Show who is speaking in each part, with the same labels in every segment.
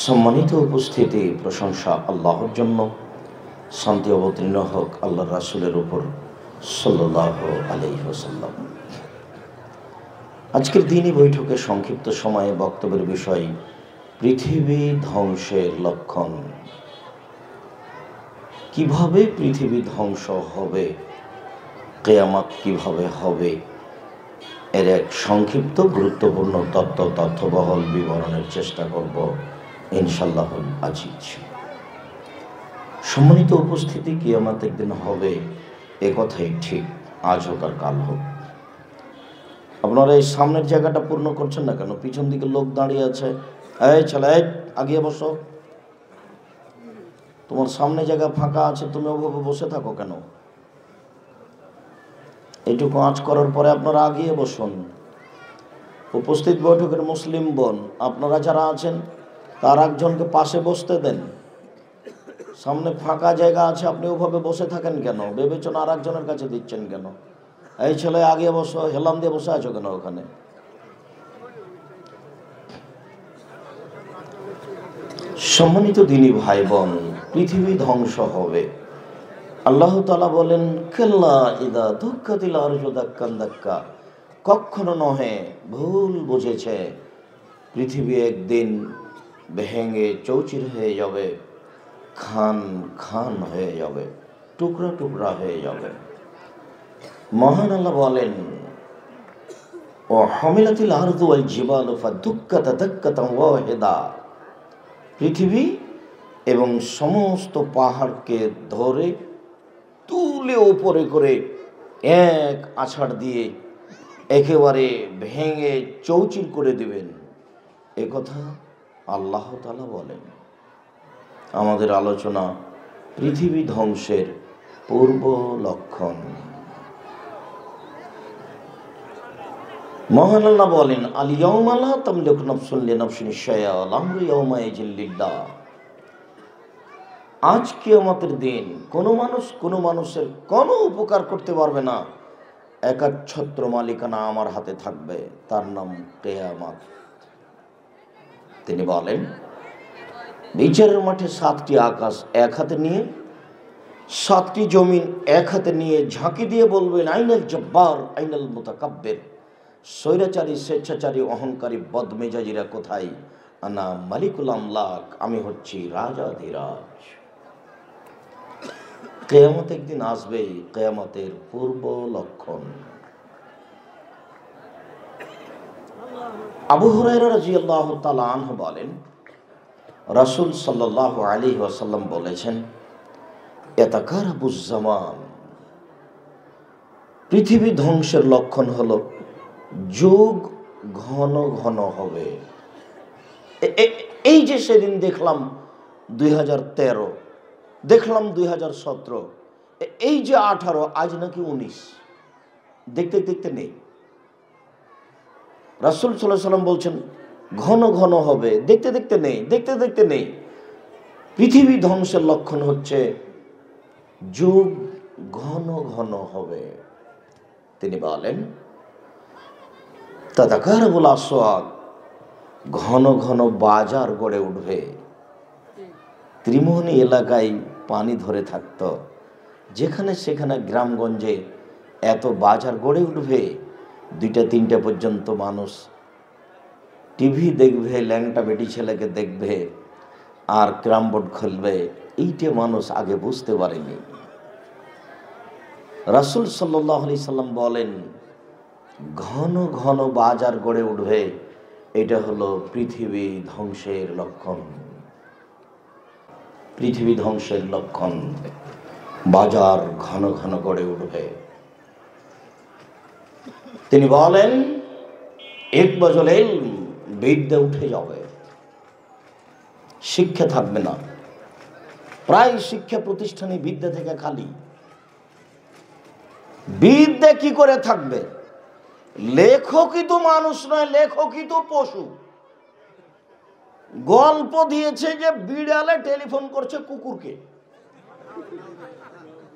Speaker 1: সম্মানিত উপস্থিতি, প্রশংসা আল্লাহর জন্য। শান্তি অবতীর্ণ হোক আল্লাহ রাসুলের উপর সাল্লাহ আলহিহসাল্লাম আজকের দিনই বৈঠকে সংক্ষিপ্ত সময়ে বক্তব্যের বিষয়, পৃথিবী ধ্বংসের লক্ষণ। কীভাবে পৃথিবী ধ্বংস হবে, কেয়ামাত কীভাবে হবে, এর এক সংক্ষিপ্ত গুরুত্বপূর্ণ তত্ত্ব, তথ্যবহল বিবরণের চেষ্টা করব। ইনশাল্লাহ আজিজ। সম্মানিত উপস্থিতি কি কিয়ামাত একদিন হবে এ কথাই ঠিক, আজ হোক আর কাল হোক। আপনারা এই সামনের জায়গাটা পূর্ণ করছেন না কেন? পিছন দিকে লোক দাঁড়িয়ে আছে। এই ছেলে আগিয়ে বসো। তোমার সামনে জায়গা ফাঁকা আছে, তুমি ওভাবে বসে থাকো কেন? এইটুকু আঁচ করার পরে আপনারা আগিয়ে বসুন। উপস্থিত বৈঠকের মুসলিম বোন, আপনারা যারা আছেন তার একজনকে পাশে বসতে দেন। সামনে ফাঁকা জায়গা আছে, আপনি ওভাবে বসে থাকেন কেন? বিবেচনা আর একজনের কাছে দিচ্ছেন কেন? এই ছেলে আগে বসো হেলাম দিয়ে বসে আছো কেন ওখানে? সম্মানিত দিনী ভাই বোন পৃথিবী ধ্বংস হবে। আল্লাহ তালা বলেন খেল্লা ইদা ধক্কা দিল আরজু দাক্কান ধাক্কা কখনো নহে, ভুল বুঝেছে। পৃথিবী একদিন ভেঙে চৌচির হয়ে যাবে, খান খান হয়ে যাবে, টুকরা টুকরা হয়ে যাবে। মহান আল্লাহ বলেন, ও হমিলাতিল আরদু আল জিবাল দুক্কাতা দাক্কাতা ওয়াহিদা। পৃথিবী এবং সমস্ত পাহাড়কে ধরে তুলে উপরে করে এক আছাড় দিয়ে একেবারে ভেঙে চৌচির করে দেবেন। এ কথা আল্লাহ তালা বলেন, আমাদের আলোচনা পৃথিবী ধ্বংসের পূর্ব লক্ষণ। মহান আল্লাহ বলেন আলিয়াউমালা তামলিক নফসুল্লি নফসিন শায়াল, আমরু ইয়াউমায়ে জিল্লিল্লাহ আজ দিন কোনো মানুষ কোনো মানুষের কোনো উপকার করতে পারবে না। একাচ্ছত্র মালিকানা আমার হাতে থাকবে, তার নাম কেয়ামাত। তিনি বলেন, বিচারের মাঠে সাতটি আকাশ এক হাতে নিয়ে, সাতটি জমিন এক হাতে নিয়ে ঝাঁকি দিয়ে বলবেন, আইনাল জব্বার, আইনাল মোতাকাব্যের স্বৈরাচারী, স্বেচ্ছাচারী, অহংকারী, বদমেজাজিরা কোথায়? আনা মালিকুল আমলাক, আমি হচ্ছি রাজাধিরাজ কেয়ামত একদিন আসবেই কেয়ামতের পূর্ব লক্ষণ। আবু হুরাইরা আনহু বলেন, রাসূল সাল্লাল্লাহু আলাইহি ওয়াসাল্লাম বলেছেন ইয়াতাকারাবুজ জামান। পৃথিবী ধ্বংসের লক্ষণ হলো যুগ ঘন ঘন হবে। এই যে সেদিন দেখলাম দুই হাজার তেরো, দেখলাম দুই হাজার সতেরো এই যে আঠারো, আজ নাকি উনিশ। দেখতে দেখতে নেই। রাসুল সাল্লাহ সাল্লাম বলছেন, ঘন ঘন হবে, দেখতে দেখতে নেই, দেখতে দেখতে নেই। পৃথিবী ধ্বংসের লক্ষণ হচ্ছে, যুগ ঘন ঘন হবে। তিনি বলেন, তাদাকারবুল আসোয়াদ ঘন ঘন বাজার গড়ে উঠবে। ত্রিমোহনী এলাকায় পানি ধরে থাকতো। যেখানে সেখানে গ্রামগঞ্জে এত বাজার গড়ে উঠবে দুইটা, তিনটা পর্যন্ত মানুষ টিভি দেখবে, ল্যাংটা বেটি ছেলেকে দেখবে আর ক্রাম বোর্ড খুলবে, এইটা মানুষ আগে বুঝতে পারেনি। রাসুল সাল্লাহ আলি সাল্লাম বলেন, ঘন ঘন বাজার গড়ে উঠবে, এটা হলো পৃথিবী ধ্বংসের লক্ষণ। পৃথিবী ধ্বংসের লক্ষণ। বাজার ঘন ঘন গড়ে উঠবে। তিনি বলেন, এক এলম বিদ্যা উঠে যাবে। শিক্ষা থাকবে না। প্রায় শিক্ষা প্রতিষ্ঠানে বিদ্যা থেকে খালি। বিদ্যা কি করে থাকবে? লেখকই তো মানুষ নয় লেখকই তো পশু। গল্প দিয়েছে যে বিড়ালে টেলিফোন করছে কুকুরকে।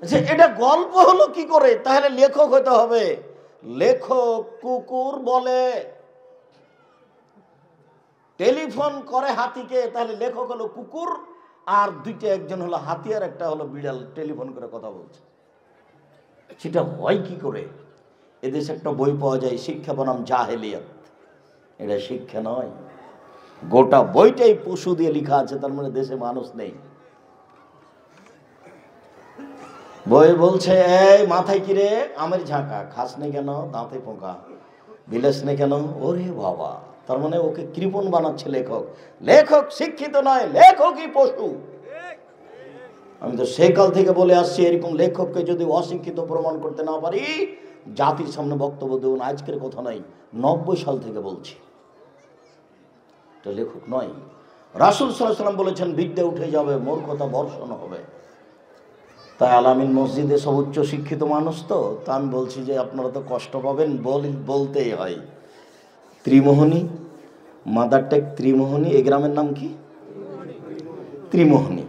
Speaker 1: যে এটা গল্প হলো কি করে? তাহলে লেখক হতে হবে। লেখক কুকুর বলে। টেলিফোন করে হাতিকে, তাহলে লেখক হলো কুকুর, আর দুইটা একজন হলো হাতি আর একটা হলো বিড়াল, টেলিফোন করে কথা বলছে। সেটা হয় কি করে? এদেশে একটা বই পাওয়া যায়, শিক্ষা বনাম জাহেলিয়াত। এটা শিক্ষা নয়। গোটা বইটাই পশু দিয়ে লেখা আছে, তার মানে দেশে মানুষ নেই। বই বলছে, এই, মাথায় কিরে আমের ঝাঁকা, খাস নে কেন? দাঁতে পোকা, বিলাস নে কেন? ওরে বাবা, তার মানে ওকে কৃপণ বানাচ্ছে লেখক। লেখক শিক্ষিত নয়, লেখকই পশু। আমি তো সেই কাল থেকে বলে আসছি, এরকম লেখককে যদি অশিক্ষিত প্রমাণ করতে না পারি, জাতির সামনে বক্তব্য দেবো না আজকের কথা নয়, নব্বই সাল থেকে বলছি। এটা লেখক নয়। রাসুল সাল্লাম বলেছেন, বিদ্যা উঠে যাবে, মূর্খতা বর্ষণ হবে। তাই আলামিন মসজিদে সব উচ্চ শিক্ষিত মানুষ তো, তা আমি বলছি যে আপনারা তো কষ্ট পাবেন বল, বলতেই হয়। ত্রিমোহনী মাদারটেক ত্রিমোহনী, এই গ্রামের নাম কি? ত্রিমোহনী।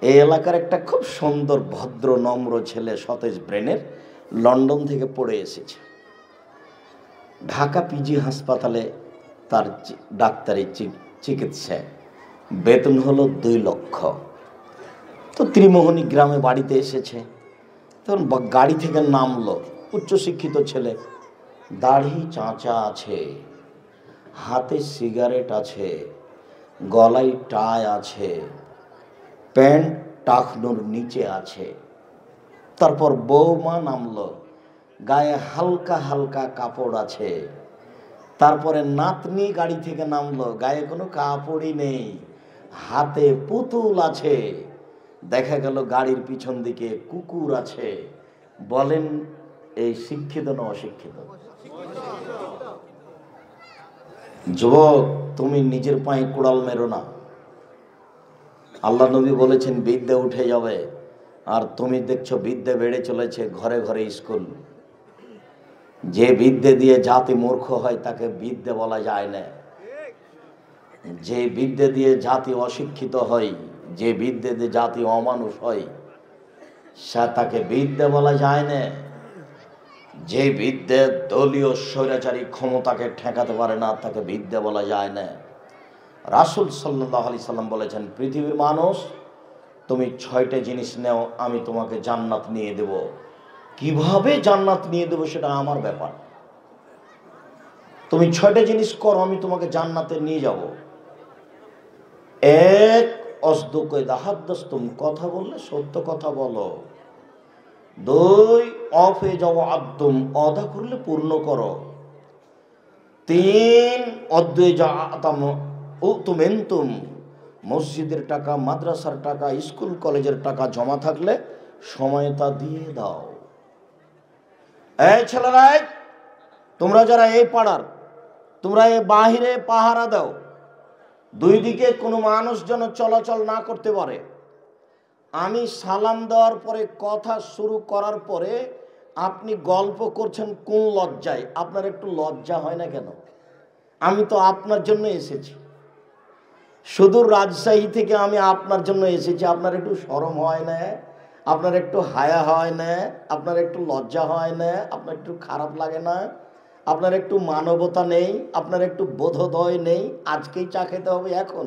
Speaker 1: এই এলাকার একটা খুব সুন্দর, ভদ্র, নম্র ছেলে সতেজ ব্রেনের লন্ডন থেকে পড়ে এসেছে। ঢাকা পিজি হাসপাতালে তার ডাক্তারি চি- চিকিৎসায় বেতন হলো দুই লক্ষ। তো ত্রিমোহনী গ্রামে বাড়িতে এসেছে। তখন গাড়ি থেকে নামলো, উচ্চশিক্ষিত ছেলে। দাড়ি চাঁচা আছে, হাতে সিগারেট আছে, গলায় টাই আছে, প্যান্ট টাকনোর নিচে আছে। তারপর বৌমা নামলো, গায়ে হালকা হালকা কাপড় আছে। তারপরে নাতনি গাড়ি থেকে নামলো, গায়ে কোনো কাপড়ই নেই, হাতে পুতুল আছে। দেখা গেল গাড়ির পিছন দিকে কুকুর আছে। বলেন এই শিক্ষিত না অশিক্ষিত? যুবক, তুমি নিজের পায়ে কুড়াল মেরো না। আল্লাহ নবী বলেছেন, বিদ্যা উঠে যাবে। আর তুমি দেখছ, বিদ্যা বেড়ে চলেছে ঘরে ঘরে স্কুল। যে বিদ্যে দিয়ে জাতি মূর্খ হয়, তাকে বিদ্যে বলা যায় না। যে বিদ্যে দিয়ে জাতি অশিক্ষিত হয় যে বিদ্যে দিয়ে জাতি অমানুষ হয়, সে তাকে বিদ্যে বলা যায় না। যে বিদ্যে দলীয় স্বৈরাচারী ক্ষমতাকে ঠেকাতে পারে না, তাকে বিদ্যে বলা যায় না। রাসুল সাল্লাহ আলি সাল্লাম বলেছেন, পৃথিবীর মানুষ, তুমি ছয়টা জিনিস নেও, আমি তোমাকে জান্নাত নিয়ে দেব। কীভাবে জান্নাত নিয়ে দেবো সেটা আমার ব্যাপার। তুমি ছয়টা জিনিস করো, আমি তোমাকে জান্নাতে নিয়ে যাব। এক অসদুক দাহাদ্দস্তম, কথা বললে সত্য কথা বলো। দুই, অফে যাওয়া আদম অধা করলে পূর্ণ করো। তিন, অদ্বৈ যা আতাম ও মসজিদের টাকা, মাদ্রাসার টাকা, স্কুল, কলেজের টাকা জমা থাকলে সময় তা দিয়ে দাও। এই ছেলেরাই, তোমরা যারা এই পাড়ার, তোমরা এই বাহিরে পাহারা দাও। দুই দিকে কোনো মানুষ যেন চলাচল না করতে পারে। আমি সালাম দেওয়ার পরে, কথা শুরু করার পরে আপনি গল্প করছেন কোন লজ্জায়? আপনার একটু লজ্জা হয় না কেন? আমি তো আপনার জন্য এসেছি। শুধু রাজশাহী থেকে আমি আপনার জন্য এসেছি। আপনার একটু সরম হয় না? আপনার একটু হায়া হয় না? আপনার একটু লজ্জা হয় না? আপনার একটু খারাপ লাগে না? আপনার একটু মানবতা নেই, আপনার একটু বোধোদয় নেই, আজকেই চা খেতে হবে এখন।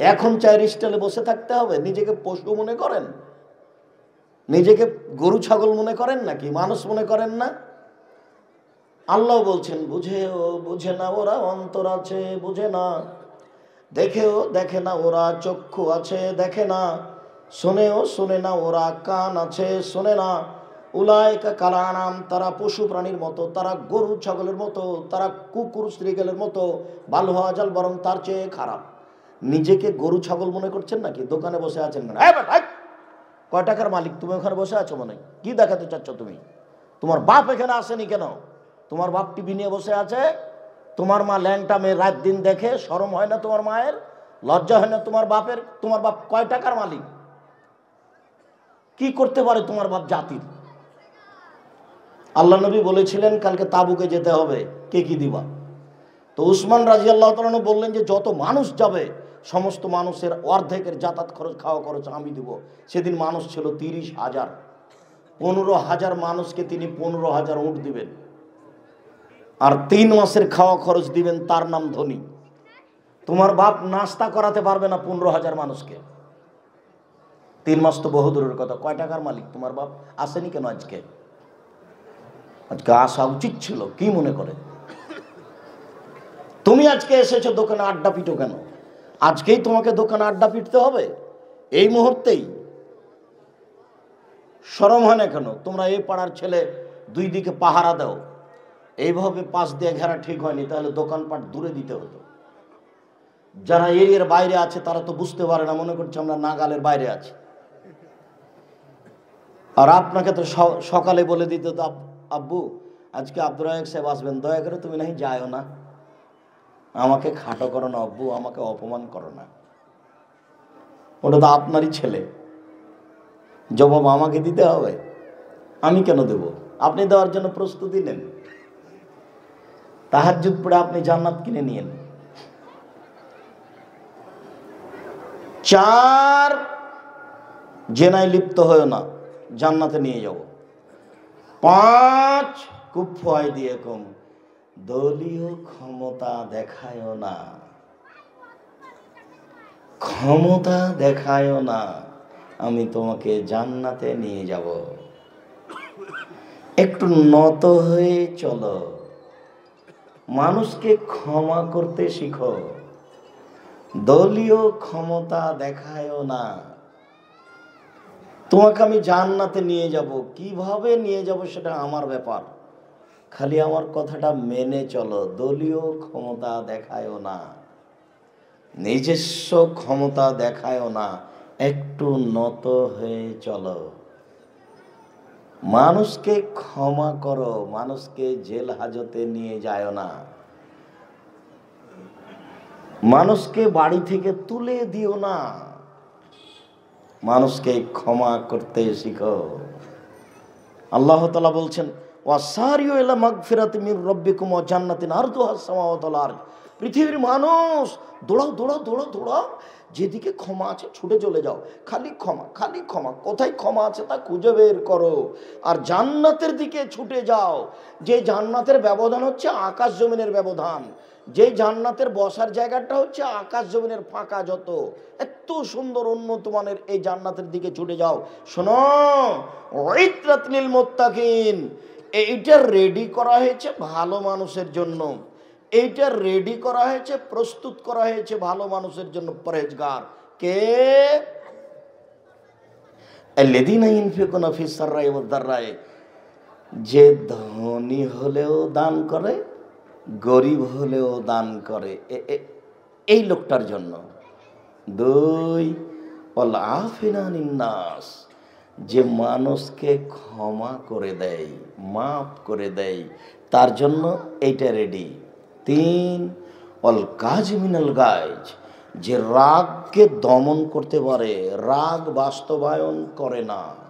Speaker 1: এখন চায়ের স্টাইলে বসে থাকতে হবে, নিজেকে পশু মনে করেন? নিজেকে গরু, ছাগল মনে করেন নাকি? মানুষ মনে করেন না? আল্লাহ বলছেন, বুঝেও বুঝে না ওরা, অন্তর আছে, বুঝে না। দেখেও দেখে না ওরা, চক্ষু আছে, দেখে না। শোনেও শোনে না ওরা, কান আছে, শোনে না। উলায়কা কালানাম তারা পশু প্রাণীর মতো তারা গরু ছাগলের মতো তারা কুকুর স্ত্রীগেলের মতো বালুহাজাল বরং তার চেয়ে খারাপ। নিজেকে গরু ছাগল মনে করছেন নাকি? দোকানে বসে আছেন না? এই বেটা, এই! কয় টাকার মালিক? তুমি ওখানে বসে আছো মনে? কি দেখাতে চাচ্ছ তুমি? তোমার বাপ এখানে আসেনি কেন? তোমার বাপ টিভি নিয়ে বসে আছে? তোমার মা ল্যাংটা মেয়ে রাত দিন দেখে সরম হয় না তোমার মায়ের? লজ্জা হয় না তোমার বাপের? তোমার বাপ কয় টাকার মালিক? কি করতে পারে তোমার বাপ জাতির? আল্লাহ নবী বলেছিলেন, কালকে তাবুকে যেতে হবে। কে কি দিবা? তো উসমান রাজি আল্লাহ তালন বললেন যে, যত মানুষ যাবে, সমস্ত মানুষের অর্ধেকের যাতায়াত খরচ, খাওয়া খরচ আমি দিব। সেদিন মানুষ ছিল তিরিশ হাজার। পনেরো হাজার মানুষকে তিনি পনেরো হাজার উঠ দিবেন। আর তিন মাসের খাওয়া খরচ দিবেন তার নাম ধনী। তোমার বাপ নাস্তা করাতে পারবে না পনেরো হাজার মানুষকে। তিন মাস তো বহুদূরের কথা। কয় টাকার মালিক তোমার বাপ? আসেনি কেন আজকে? আজকে আসা উচিত ছিল, কি মনে করে? তুমি আজকে এসেছ দোকানে আড্ডা পিটো কেন? আজকেই তোমাকে দোকানে আড্ডা পিটতে হবে? এই মুহূর্তেই। সরম হয় না কেন? তোমরা এই পাড়ার ছেলে, দুই দিকে পাহারা দাও। এইভাবে পাশ দিয়ে ঘেরা ঠিক হয়নি, তাহলে দোকানপাট দূরে দিতে হতো। যারা এরিয়ার বাইরে আছে, তারা তো বুঝতে পারে না, মনে করছে আমরা নাগালের বাইরে আছি। আর আপনাকে তো সকালে বলে দিতে তো আব্বু, আজকে আব্দুর রাজাক সাহেব আসবেন, দয়া করে তুমি নাহি যাও না। আমাকে খাটো করো না আব্বু, আমাকে অপমান করো না। ওটা তো আপনারই ছেলে। জবাব আমাকে দিতে হবে। আমি কেন দেব? আপনি দেওয়ার জন্য প্রস্তুতি নেন। তাহার যুগ পড়ে আপনি জান্নাত কিনে নিয়েন। চার, জেনায় লিপ্ত হয়েও না, জান্নাতে নিয়ে যাব। পাঁচ কুফয় দিয়ে কম। দলীয় ক্ষমতা দেখায়ও না। ক্ষমতা দেখায়ও না। আমি তোমাকে জান্নাতে নিয়ে যাব। একটু নত হয়ে চলো। মানুষকে ক্ষমা করতে শিখো। দলীয় ক্ষমতা দেখায়ও না। তোমাকে আমি জান্নাতে নিয়ে যাব। কীভাবে নিয়ে যাব সেটা আমার ব্যাপার। খালি আমার কথাটা মেনে চলো। দলীয় ক্ষমতা দেখায়ও না। নিজস্ব ক্ষমতা দেখায়ও না। একটু নত হয়ে চলো। মানুষকে ক্ষমা করো। মানুষকে জেল হাজতে নিয়ে যায় না। মানুষকে বাড়ি থেকে তুলে দিও না। মানুষকে ক্ষমা করতে শিখো। আল্লাহ তালা বলছেন ওয়াসারিও এলা মাগফিরাত মির রব্বিকুম পৃথিবীর মানুষ, দৌড়াও দৌড়াও দৌড়াও দৌড়াও, যেদিকে ক্ষমা আছে ছুটে চলে যাও। খালি ক্ষমা খালি ক্ষমা, কোথায় ক্ষমা আছে তা খুঁজে বের করো। আর জান্নাতের দিকে ছুটে যাও। যে জান্নাতের ব্যবধান হচ্ছে আকাশ জমিনের ব্যবধান। যে জান্নাতের বসার জায়গাটা হচ্ছে আকাশ জমিনের ফাঁকা যত। এত সুন্দর উন্নত মানের এই জান্নাতের দিকে ছুটে যাও। শোনো ওইত্রাতলিল মোত্তাকিন। এইটা রেডি করা হয়েছে ভালো মানুষের জন্য। এইটা রেডি করা হয়েছে, প্রস্তুত করা হয়েছে ভালো মানুষের জন্য পরেজগার কে? যে ধনী হলেও দান করে গরিব হলেও দান করে। এই লোকটার জন্য। দুই আফিনাস যে মানুষকে ক্ষমা করে দেয়, মাফ করে দেয়, তার জন্য এইটা রেডি তিন, অল কাজ মিনাল গাছ যে রাগকে দমন করতে পারে, রাগ বাস্তবায়ন করে না।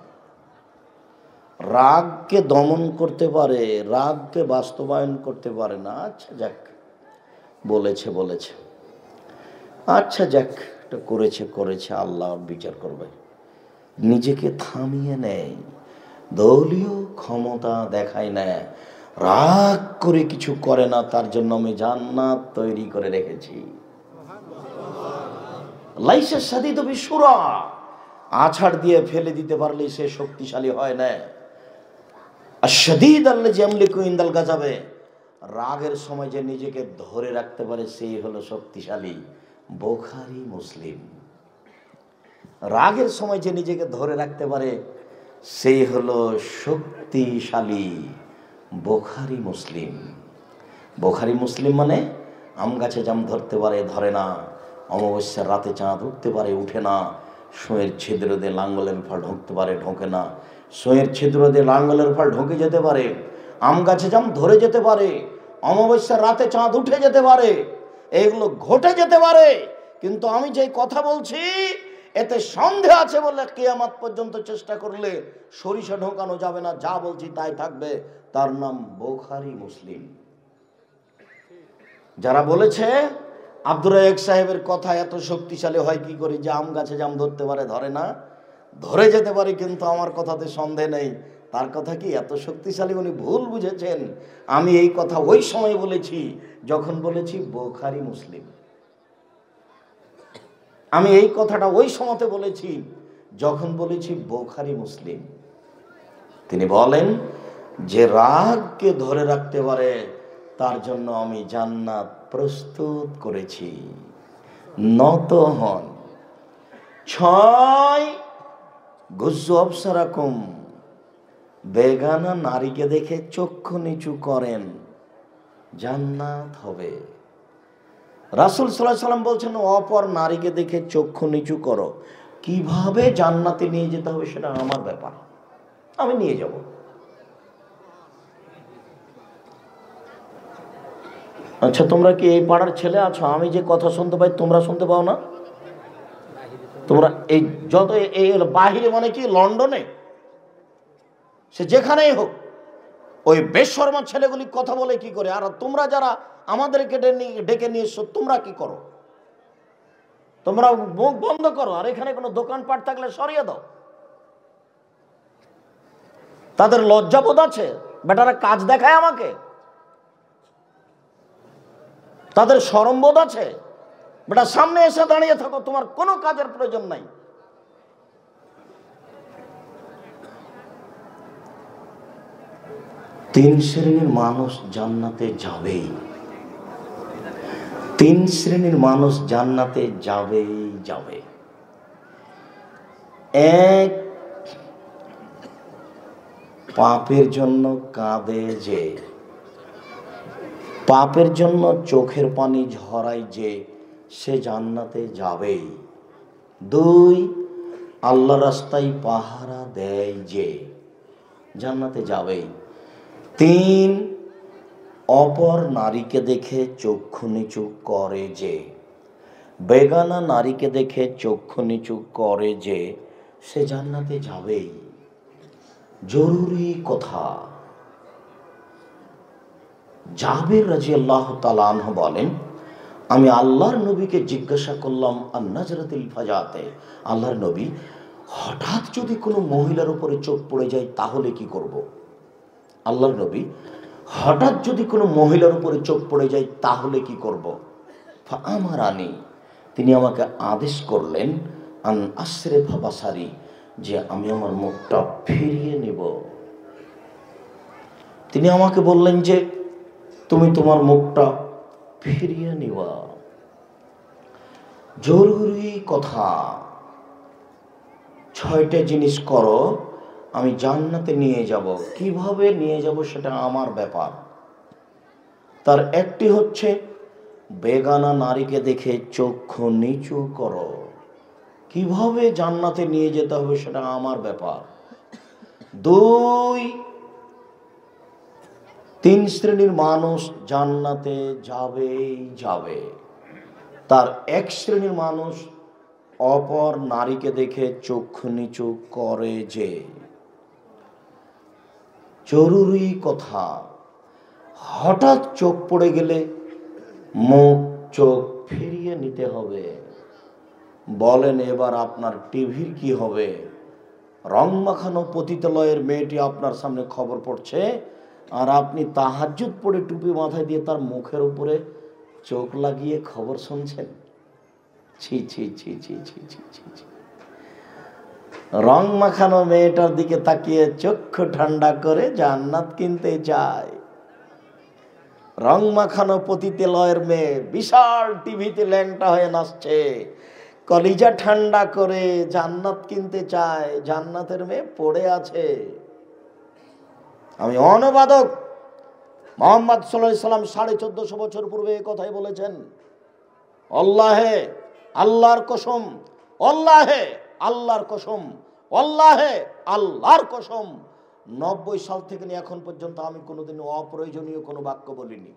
Speaker 1: রাগকে দমন করতে পারে, রাগকে বাস্তবায়ন করতে পারে না। আচ্ছা যাক, বলেছে বলেছে। আচ্ছা যাক, এটা করেছে করেছে, আল্লাহ বিচার করবে। নিজেকে থামিয়ে নেয়, দলীয় ক্ষমতা দেখায় না। রাগ করে কিছু করে না, তার জন্য আমি জান্নাত তৈরি করে রেখেছি। লাইসের সাথে তো বিশ্বরা আছাড় দিয়ে ফেলে দিতে পারলে সে শক্তিশালী হয় না। আর শদীদ আল্লাহ জামলিকু ইন্দাল গাজাবে রাগের সময় যে নিজেকে ধরে রাখতে পারে সেই হলো শক্তিশালী। বোখারি মুসলিম। রাগের সময় যে নিজেকে ধরে রাখতে পারে সেই হলো শক্তিশালী। বোখারি মুসলিম। বোখারি মুসলিম মানে আম গাছে জাম ধরতে পারে, ধরে না। অমাবস্যার রাতে চাঁদ উঠতে পারে, উঠে না। সোয়ের ছিদ্র দিয়ে লাঙ্গলের ফল ঢুকতে পারে, ঢোকে না। সোয়ের ছিদ্র দিয়ে লাঙ্গলের ফল ঢুকে যেতে পারে। আম গাছে জাম ধরে যেতে পারে। অমাবস্যার রাতে চাঁদ উঠে যেতে পারে। এগুলো ঘটে যেতে পারে। কিন্তু আমি যে কথা বলছি, এতে সন্দেহ আছে বলে কেয়ামাত পর্যন্ত চেষ্টা করলে সরিষা ঢোকানো যাবে না। যা বলছি তাই থাকবে। তার নাম বোখারি মুসলিম। যারা বলেছে, আব্দুর সাহেবের কথা এত শক্তিশালী হয় কি করে যে আম গাছে জাম ধরতে পারে? ধরে না। ধরে যেতে পারি, কিন্তু আমার কথাতে সন্দেহ নেই। তার কথা কি এত শক্তিশালী উনি ভুল বুঝেছেন? আমি এই কথা ওই সময় বলেছি যখন বলেছি বোখারি মুসলিম। আমি এই কথাটা ওই সময়তে বলেছি যখন বলেছি বোখারি মুসলিম। তিনি বলেন, যে রাগকে ধরে রাখতে পারে, তার জন্য আমি জান্নাত প্রস্তুত করেছি। নত হন। ছয় গুজ্জু অবসারাকুম বেগানা নারীকে দেখে চক্ষু নিচু করেন, জান্নাত হবে। রাসুল সাল্লাহ সাল্লাম বলছেন, অপর নারীকে দেখে চক্ষু নিচু করো। কীভাবে জান্নাতে নিয়ে যেতে হবে সেটা আমার ব্যাপার। আমি নিয়ে যাব। আচ্ছা তোমরা কি এই পাড়ার ছেলে আছো? আমি যে কথা শুনতে পাই, তোমরা শুনতে পাও না? তোমরা এই যত এই বাহিরে মানে কি? লন্ডনে? সে যেখানেই হোক, ওই বেশর্মা ছেলেগুলি কথা বলে কি করে? আর তোমরা যারা আমাদেরকে ডেকে নিয়ে এসছো তোমরা কি করো? তোমরা মুখ বন্ধ করো, আর এখানে কোনো দোকানপাট থাকলে সরিয়ে দাও। তাদের লজ্জাবোধ আছে? বেটারা কাজ দেখায় আমাকে। তাদের সরমবোধ আছে? বেটা, সামনে এসে দাঁড়িয়ে থাকো, তোমার কোনো কাজের প্রয়োজন নাই। তিন শ্রেণির মানুষ জান্নাতে যাবেই। তিন শ্রেণির মানুষ জান্নাতে যাবেই, যাবে। এক পাপের জন্য কাঁদে যে, পাপের জন্য চোখের পানি ঝরাই যে সে জান্নাতে যাবেই। দুই আল্লাহ রাস্তায় পাহারা দেয় যে জান্নাতে যাবেই। তিন, অপর নারীকে দেখে চক্ষু নিচু করে যে, বেগানা নারীকে দেখে চক্ষু নিচু করে যে, সে জান্নাতে যাবেই। জরুরি কথা। জাহাবির রাজি আল্লাহ তালাহ বলেন আমি আল্লাহর নবীকে জিজ্ঞাসা করলাম, আন্নাজরাতিল ফাজাতে আল্লাহর নবী, হঠাৎ যদি কোনো মহিলার উপরে চোখ পড়ে যায়, তাহলে কি করব। আল্লাহর নবী, হঠাৎ যদি কোনো মহিলার উপরে চোখ পড়ে যায়, তাহলে কি করব। আমার আনি তিনি আমাকে আদেশ করলেন, আন আশ্রে ফাবাসারি, যে আমি আমার মুখটা ফিরিয়ে নিব তিনি আমাকে বললেন যে, তুমি তোমার মুখটা ফিরিয়ে নেওয়া। জরুরি কথা, ছয়টা জিনিস করো, আমি জান্নাতে নিয়ে যাব। কীভাবে নিয়ে যাব সেটা আমার ব্যাপার। তার একটি হচ্ছে, বেগানা নারীকে দেখে চক্ষু নিচু করো। কীভাবে জান্নাতে নিয়ে যেতে হবে সেটা আমার ব্যাপার। দুই তিন শ্রেণির মানুষ জান্নাতে যাবেই যাবে। তার এক শ্রেণির মানুষ অপর নারীকে দেখে চক্ষু নিচু করে যে, জরুরি কথা। হঠাৎ চোখ পড়ে গেলে মুখ চোখ ফিরিয়ে নিতে হবে। বলেন এবার আপনার টিভির কি হবে? রং মাখানো পতিতালয়ের মেয়েটি আপনার সামনে খবর পড়ছে আর আপনি তাহাজুত পড়ে টুপি মাথায় দিয়ে তার মুখের উপরে চোখ লাগিয়ে খবর শুনছেন? ছি ছি ছি ছি ছি ছি ছি ছি। রং মাখানো মেয়েটার দিকে তাকিয়ে চক্ষু ঠান্ডা করে জান্নাত কিনতে যায় রং মাখানো পতিতে লয়ের মেয়ে বিশাল টিভিতে ল্যাংটা হয়ে নাচছে। কলিজা ঠান্ডা করে জান্নাত কিনতে চায়। জান্নাতের মেয়ে পড়ে আছে। আমি অনুবাদক। মোহাম্মদ সাল্লাম সাড়ে চোদ্দশো বছর পূর্বে এ কথাই বলেছেন অল্লাহে আল্লাহর কসম অল্লাহে আল্লাহর কসম অল্লাহে আল্লাহর কসম। নব্বই সাল থেকে এখন পর্যন্ত আমি কোনোদিন অপ্রয়োজনীয় কোনো বাক্য বলিনি।